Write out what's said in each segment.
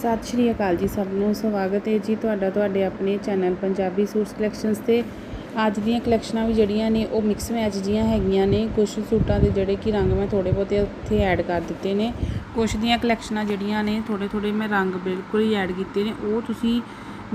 ਸਤਿ ਸ਼੍ਰੀ ਅਕਾਲ ਜੀ ਸਭ ਨੂੰ, ਸਵਾਗਤ ਹੈ ਜੀ ਤੁਹਾਡਾ ਤੁਹਾਡੇ ਆਪਣੇ ਚੈਨਲ ਪੰਜਾਬੀ ਸੂਟਸ ਕਲੈਕਸ਼ਨਸ ਤੇ। ਅੱਜ ਦੀਆਂ ਕਲੈਕਸ਼ਨਾਂ ਵੀ ਜਿਹੜੀਆਂ ਨੇ ਉਹ ਮਿਕਸ ਮੈਚ ਜੀਆਂ ਹੈਗੀਆਂ ਨੇ। ਕੁਝ ਸੂਟਾਂ ਦੇ ਜਿਹੜੇ ਕਿ ਰੰਗ ਮੈਂ ਥੋੜੇ ਬਹੁਤੇ ਉੱਥੇ ਐਡ ਕਰ ਦਿੱਤੇ ਨੇ। ਕੁਝ ਦੀਆਂ ਕਲੈਕਸ਼ਨਾਂ ਜਿਹੜੀਆਂ ਨੇ ਥੋੜੇ ਥੋੜੇ ਮੈਂ ਰੰਗ ਬਿਲਕੁਲ ਹੀ ਐਡ ਕੀਤੇ ਨੇ। ਉਹ ਤੁਸੀਂ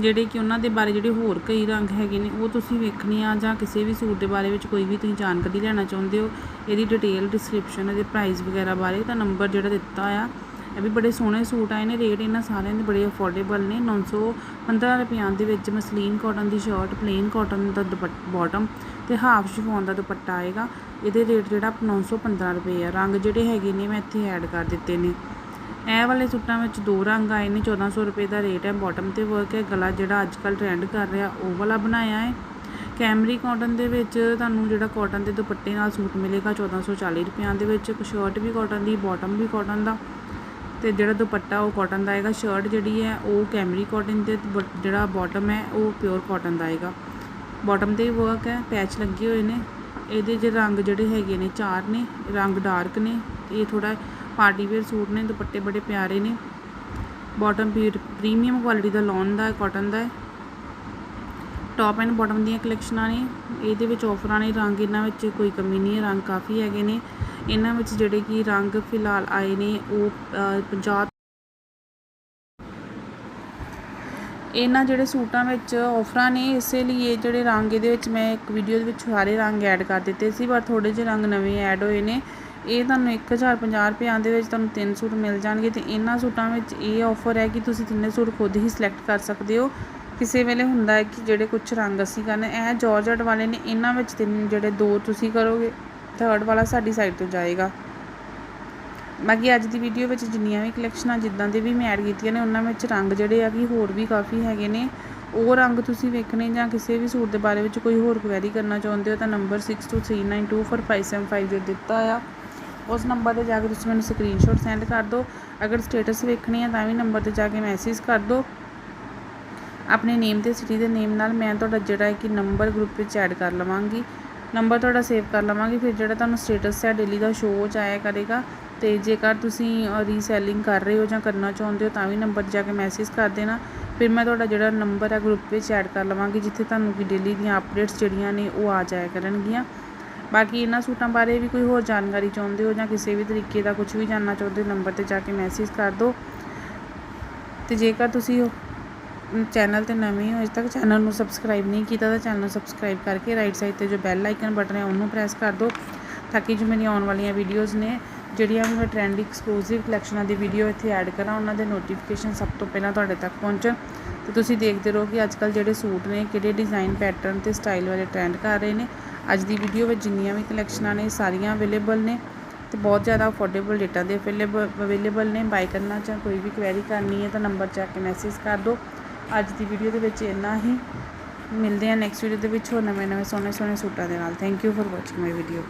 ਜਿਹੜੇ ਕਿ ਉਹਨਾਂ ਦੇ ਬਾਰੇ ਜਿਹੜੇ ਹੋਰ ਕਈ ਰੰਗ ਹੈਗੇ ਨੇ, ਉਹ ਤੁਸੀਂ ਵੇਖਣੇ ਆ ਜਾਂ ਕਿਸੇ ਵੀ ਸੂਟ ਦੇ ਬਾਰੇ ਵਿੱਚ ਕੋਈ ਵੀ ਤੁਸੀਂ ਜਾਣਕਾਰੀ ਲੈਣਾ ਚਾਹੁੰਦੇ ਹੋ, ਇਹਦੀ ਡਿਟੇਲ ਡਿਸਕ੍ਰਿਪਸ਼ਨ ਇਹਦੇ ਪ੍ਰਾਈਸ ਵਗੈਰਾ ਬਾਰੇ ਤਾਂ ਨੰਬਰ ਜਿਹੜਾ ਦਿੱਤਾ ਆ। ਇਹ ਵੀ ਬੜੇ ਸੋਹਣੇ ਸੂਟ ਆਏ ਨੇ ਰੇਟ ਇਹਨਾਂ ਸਾਰਿਆਂ ਦੇ ਬੜੇ ਅਫੋਰਡੇਬਲ ਨੇ। 915 ਰੁਪਈਆਂ ਦੇ ਵਿੱਚ ਮਸਲੀਨ ਕਾਟਨ ਦੀ ਸ਼ਰਟ ਪਲੇਨ ਕਾਟਨ ਦਾ ਬਾਟਮ ਤੇ ਹਾਫ ਸ਼ਿਫੋਨ ਦਾ ਦੁਪੱਟਾ ਆਏਗਾ। ਇਹਦੇ ਰੇਟ ਜਿਹੜਾ 915 ਰੁਪਏ ਆ। ਰੰਗ ਜਿਹੜੇ ਹੈਗੇ ਨੇ ਮੈਂ ਇੱਥੇ ਐਡ ਕਰ ਦਿੱਤੇ ਨੇ। ਇਹ ਵਾਲੇ ਸੂਟਾਂ ਵਿੱਚ ਦੋ ਰੰਗ ਆਏ ਨੇ 1400 ਰੁਪਏ ਦਾ ਰੇਟ ਹੈ ਬਾਟਮ ਤੇ ਵਰਕ ਹੈ, ਗਲਾ ਜਿਹੜਾ ਅੱਜ ਕੱਲ ਟ੍ਰੈਂਡ ਕਰ ਰਿਹਾ, ਉਹ ਵਾਲਾ ਬਣਾਇਆ ਹੈ। ਕੈਮਰੀ ਕਾਟਨ ਦੇ ਵਿੱਚ ਤੁਹਾਨੂੰ ਜਿਹੜਾ ਕਾਟਨ ਦੇ ਦੁਪੱਟੇ ਨਾਲ ਸੂਟ ਮਿਲੇਗਾ 1440 ਰੁਪਈਆਂ ਦੇ ਵਿੱਚ। ਇੱਕ ਸ਼ਰਟ ਵੀ ਕਾਟਨ ਦੀ ਬਾਟਮ ਵੀ ਕਾਟਨ ਦਾ। ਤੇ ਜਿਹੜਾ ਦੁਪੱਟਾ, ਉਹ ਕਾਟਨ ਦਾ ਆਏਗਾ। ਸ਼ਰਟ ਜਿਹੜੀ ਹੈ, ਉਹ ਕੈਮਰੀ ਕਾਟਨ ਤੇ ਬ- ਜਿਹੜਾ ਬਾਟਮ ਹੈ, ਉਹ ਪਿਓਰ ਕਾਟਨ ਦਾ ਆਏਗਾ। ਬਾਟਮ ਤੇ ਵਰਕ ਹੈ ਪੈਚ ਲੱਗੇ ਹੋਏ ਨੇ। ਇਹਦੇ ਜੇ ਰੰਗ ਜਿਹੜੇ ਹੈਗੇ ਨੇ, ਚਾਰ ਨੇ। ਰੰਗ ਡਾਰਕ ਨੇ। ਇਹ ਥੋੜਾ ਪਾਰਟੀ ਵੇਅਰ ਸੂਟ ਨੇ, ਦੁਪੱਟੇ ਬੜੇ ਪਿਆਰੇ ਨੇ। ਬਾਟਮ ਪ੍ਰੀਮੀਅਮ ਕੁਆਲਿਟੀ ਦਾ ਲੌਨ ਦਾ ਹੈ ਕਾਟਨ ਦਾ ਹੈ। ਟੌਪ ਐਂਡ ਬਾਟਮ ਦੀਆਂ ਕਲੈਕਸ਼ਨਾਂ ਨੇ। ਇਹਦੇ ਵਿੱਚ ਆਫਰਾਂ ਨੇ ਰੰਗ ਇਹਨਾਂ ਵਿੱਚ ਕੋਈ ਕਮੀ ਨਹੀਂ ਹੈ। ਰੰਗ ਕਾਫੀ ਹੈਗੇ ਨੇ। ਇਹਨਾਂ ਵਿੱਚ ਜਿਹੜੇ ਕਿ ਰੰਗ ਫਿਲਹਾਲ ਆਏ ਨੇ ਉਹ ਅ, 50 ਇਹਨਾਂ ਜਿਹੜੇ ਸੂਟਾਂ ਵਿੱਚ ਆਫਰਾਂ ਨੇ ਇਸੇ ਲਈ ਇਹ ਜਿਹੜੇ ਰੰਗ ਇਹਦੇ ਵਿੱਚ ਮੈਂ ਇੱਕ ਵੀਡੀਓ ਦੇ ਵਿੱਚ ਸਾਰੇ ਰੰਗ ਐਡ ਕਰ ਦਿੱਤੇ ਸੀ ਪਰ ਥੋੜੇ ਜਿਹੇ ਰੰਗ ਨਵੇਂ ਐਡ ਹੋਏ ਨੇ। ਇਹ ਤੁਹਾਨੂੰ 1050 ਰੁਪਈਆਂ ਦੇ ਵਿੱਚ ਤੁਹਾਨੂੰ ਤਿੰਨ ਸੂਟ ਮਿਲ ਜਾਣਗੇ ਤੇ ਇਹਨਾਂ ਸੂਟਾਂ ਵਿੱਚ ਇਹ ਆਫਰ ਹੈ ਕਿ ਤੁਸੀਂ ਤਿੰਨੇ ਸੂਟ ਖੁਦ ਹੀ ਸਿਲੈਕਟ ਕਰ ਸਕਦੇ ਹੋ। ਕਿਸੇ ਵੇਲੇ ਹੁੰਦਾ ਹੈ ਕਿ ਜਿਹੜੇ ਕੁਝ ਰੰਗ ਅਸੀਂ ਕਰਨੇ ਇਹ ਜਾਰਜਟ ਵਾਲੇ ਨੇ ਇਹਨਾਂ ਵਿੱਚ ਤਿੰਨ ਜਿਹੜੇ ਦੋ ਤੁਸੀਂ ਕਰੋਗੇ। ਥਰਡ ਵਾਲਾ ਸਾਡੀ ਸਾਈਡ ਤੋਂ ਜਾਏਗਾ। ਬਾਕੀ ਅੱਜ ਦੀ ਵੀਡੀਓ ਵਿੱਚ ਜਿੰਨੀਆਂ ਵੀ ਕਲੈਕਸ਼ਨਾਂ ਜਿੱਦਾਂ ਦੇ ਵੀ ਮੈਂ ਐਡ ਕੀਤੀਆਂ ਨੇ, ਉਹਨਾਂ ਵਿੱਚ ਰੰਗ ਜਿਹੜੇ ਆ ਕਿ ਹੋਰ ਵੀ ਕਾਫੀ ਹੈਗੇ ਨੇ। ਉਹ ਰੰਗ ਤੁਸੀਂ ਵੇਖਣੇ ਜਾਂ ਕਿਸੇ ਵੀ ਸੂਟ ਦੇ ਬਾਰੇ ਵਿੱਚ ਕੋਈ ਹੋਰ ਕੁਐਰੀ ਕਰਨਾ ਚਾਹੁੰਦੇ ਹੋ ਤਾਂ ਨੰਬਰ 6239245575 ਦੇ ਦਿੱਤਾ ਆ, ਉਸ ਨੰਬਰ ਤੇ ਜਾ ਕੇ ਤੁਸੀਂ ਮੈਨੂੰ ਸਕਰੀਨਸ਼ਾਟ ਸੈਂਡ ਕਰ ਦਿਓ। ਅਗਰ ਸਟੇਟਸ ਵੇਖਣੀ ਹੈ ਤਾਂ ਵੀ ਨੰਬਰ ਤੇ ਜਾ ਕੇ ਮੈਸੇਜ ਕਰ ਦਿਓ। ਆਪਣੇ ਨੇਮ ਤੇ ਸਿਟੀ ਦੇ ਨੇਮ ਨਾਲ ਮੈਂ ਤੁਹਾਡਾ ਜਿਹੜਾ ਹੈ ਕਿ ਨੰਬਰ ਗਰੁੱਪ ਵਿੱਚ ਐਡ ਕਰ ਲਵਾਂਗੀ। ਨੰਬਰ ਤੁਹਾਡਾ ਸੇਵ ਕਰ ਲਵਾਂਗੇ, ਫਿਰ ਜਿਹੜਾ ਤੁਹਾਨੂੰ ਸਟੇਟਸ ਹੈ ਡੇਲੀ ਦਾ ਸ਼ੋਅ 'ਚ ਆਇਆ ਕਰੇਗਾ। ਤੇ ਜੇਕਰ ਤੁਸੀਂ ਰੀਸੈਲਿੰਗ ਕਰ ਰਹੇ ਹੋ ਜਾਂ ਕਰਨਾ ਚਾਹੁੰਦੇ ਹੋ ਤਾਂ ਵੀ ਨੰਬਰ ਜਾ ਕੇ ਮੈਸੇਜ ਕਰ ਦੇਣਾ। ਫਿਰ ਮੈਂ ਤੁਹਾਡਾ ਜਿਹੜਾ ਨੰਬਰ ਹੈ ਗਰੁੱਪ ਵਿੱਚ ਐਡ ਕਰ ਲਵਾਂਗੀ, ਜਿੱਥੇ ਤੁਹਾਨੂੰ ਕਿ ਡੇਲੀ ਦੀਆਂ ਅਪਡੇਟਸ ਜਿਹੜੀਆਂ ਨੇ ਉਹ ਆ ਜਾਇਆ ਕਰਨਗੀਆਂ। ਬਾਕੀ ਇਹਨਾਂ ਸੂਟਾਂ ਬਾਰੇ ਵੀ ਕੋਈ ਹੋਰ ਜਾਣਕਾਰੀ ਚਾਹੁੰਦੇ ਹੋ ਜਾਂ ਕਿਸੇ ਵੀ ਤਰੀਕੇ ਦਾ ਕੁਝ ਵੀ ਜਾਣਨਾ ਚਾਹੁੰਦੇ ਹੋ, ਨੰਬਰ ਤੇ ਜਾ ਕੇ ਮੈਸੇਜ ਕਰ ਦਿਓ। ਤੇ ਜੇਕਰ ਤੁਸੀਂ ਚੈਨਲ ਤੇ ਨਵੇਂ ਹੋ, ਅਜੇ ਤੱਕ ਚੈਨਲ ਨੂੰ ਸਬਸਕ੍ਰਾਈਬ ਨਹੀਂ ਕੀਤਾ ਤਾਂ ਚੈਨਲ ਨੂੰ ਸਬਸਕ੍ਰਾਈਬ ਕਰਕੇ ਰਾਈਟ ਸਾਈਡ ਤੇ ਜੋ ਬੈਲ ਆਈਕਨ ਬਟਨ ਹੈ, ਉਹਨੂੰ ਪ੍ਰੈਸ ਕਰ ਦਿਓ ਤਾਂ ਕਿ ਜੋ ਮੇਰੀਆਂ ਆਉਣ ਵਾਲੀਆਂ ਵੀਡੀਓਜ਼ ਨੇ, ਜਿਹੜੀਆਂ ਵੀ ਮੈਂ ਟ੍ਰੈਂਡ ਐਕਸਕਲੂਸਿਵ ਕਲੈਕਸ਼ਨਾਂ ਦੀ ਵੀਡੀਓ ਇੱਥੇ ਐਡ ਕਰਾਂ, ਉਹਨਾਂ ਦੇ ਨੋਟੀਫਿਕੇਸ਼ਨ ਸਭ ਤੋਂ ਪਹਿਲਾਂ ਤੁਹਾਡੇ ਤੱਕ ਪਹੁੰਚਣ। ਤੇ ਤੁਸੀਂ ਦੇਖਦੇ ਰਹੋ ਕਿ ਅੱਜਕੱਲ ਜਿਹੜੇ ਸੂਟ ਨੇ, ਕਿਹੜੇ ਡਿਜ਼ਾਈਨ ਪੈਟਰਨ ਤੇ ਸਟਾਈਲ ਵਾਲੇ ਟ੍ਰੈਂਡ ਕਰ ਰਹੇ ਨੇ। ਅੱਜ ਦੀ ਵੀਡੀਓ ਵਿੱਚ ਜਿੰਨੀਆਂ ਵੀ ਕਲੈਕਸ਼ਨਾਂ ਨੇ, ਸਾਰੀਆਂ ਅਵੇਲੇਬਲ ਨੇ ਤੇ ਬਹੁਤ ਜ਼ਿਆਦਾ ਅਫੋਰਡੇਬਲ ਰੇਟਾਂ ਦੇ ਅਵੇਲੇਬਲ ਅਵੇਲੇਬਲ ਨੇ। ਬਾਈ ਕਰਨਾ ਜਾਂ ਕੋਈ ਵੀ ਕੁਐਰੀ ਕਰਨੀ ਹੈ ਤਾਂ ਨੰਬਰ ਜਾ ਕੇ ਮੈਸੇਜ ਕਰ ਦਿਓ। ਅੱਜ ਦੀ ਵੀਡੀਓ ਦੇ ਵਿੱਚ ਇੰਨਾ ਹੀ। ਮਿਲਦੇ ਹਾਂ ਨੈਕਸਟ ਵੀਡੀਓ ਦੇ ਵਿੱਚ ਹੋਰ ਨਵੇਂ ਨਵੇਂ ਸੋਹਣੇ ਸੋਹਣੇ ਸੂਟਾਂ ਦੇ ਨਾਲ। Thank you for watching my video